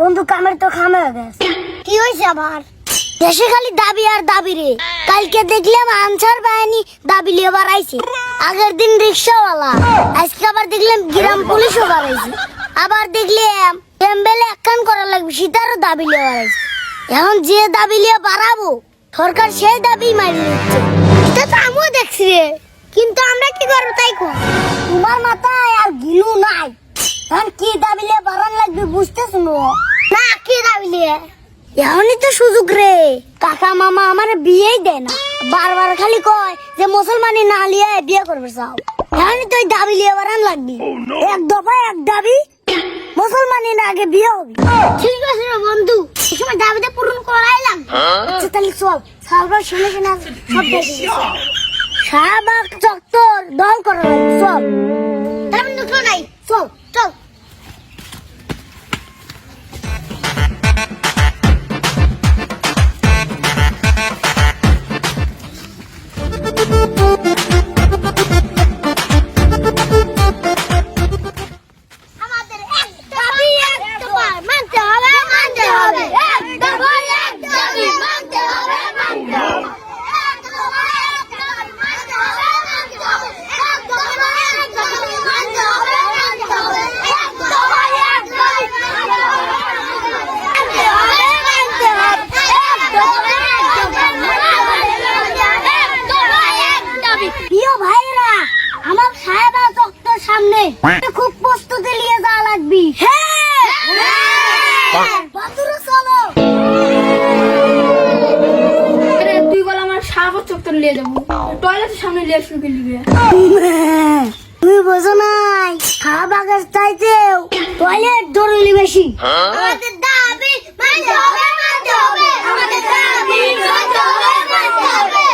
বন্ধু, কামের তো খামে গেছে। কি হয়েছে আবার? দেশে খালি দাবি আর দাবি রে। কালকে দেখলাম আনসার বাহিনী দাবি লিয়ে বাড়াইছে আগের দিন রিক্সাওয়ালা, আজকে আবার দেখলাম গ্রাম পুলিশও বাড়াইছে। আবার দেখলাম এমবেলে একখান করা লাগবে সেটারও দাবি লিয়ে বাড়াইছে এখন যে দাবি লিয়ে বাড়াবো, সরকার সেই দাবি মারি নিচ্ছে। এটা তো আমিও দেখছি রে। কিন্তু আমরা কি করব তাই কো তোমার মাথায় আর গিলু নাই। এখন কি দাবি লিয়ে বাড়ান লাগবে বুঝতে শুনো না কি দাবি লিয়ে এখনই তো সুযোগ রে। কাকা মামা আমার বিয়েই দেয় না। বারবার খালি কয় যে মুসলমানি না লিয়ে বিয়ে করবে চাও। এখনই তো ওই দাবি লিয়ে বাড়ান লাগবে। এক দফা এক দাবি মুসলমানি না আগে বিয়ে হবে। ঠিক আছে রে বন্ধু এই সময় দাবিটা পূরণ করাই লাগবে আচ্ছা তাহলে চল। সালবার শুনে শুনে সব দেখে। শাহবাগ চত্বর দল করা চল। তাহলে দুটো নাই খুব প্রস্তুতি নিয়ে যাওয়া লাগবি। হ্যাঁ! আরে তুই বল আমার সাগর চত্বর নিয়ে যাব। টয়লেটের সামনে নিয়ে শুরু নিবে তুই বোঝো নাই শাহবাগের চাইতেও টয়লেট ধরে বেশি। আমাদের দাবি মানতে হবে মানতে হবে আমাদের দাবি মানতে হবে মানতে হবে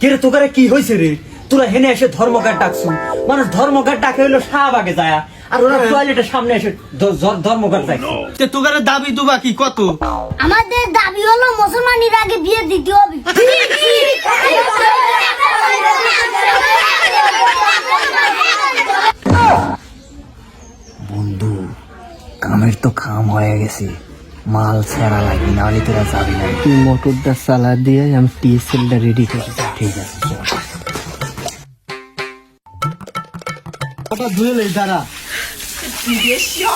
কে রে তোকারে কি হয়েছে রে? তোরা হেনে এসে ধর্মঘাট ডাকছু। মানুষ ধর্মঘাট ডাকে হইল শাহবাগে যায়। আর ওরা টয়লেটের সামনে এসে ধর্মঘাট যায় তে তোকার দাবি দুবা কি কত? আমাদের দাবি হলো মুসলমানের আগে বিয়ে দিতে হবে। বন্ধু কামের তো খাম হয়ে গেছে। মাল ছাড়া লাগবে না হলে তোরা যাবি না। তুই মোটরটা চালা দিয়ে আমি টিএসএলটা রেডি করে। ঠিক আছে 我把嘴里在那，你别笑。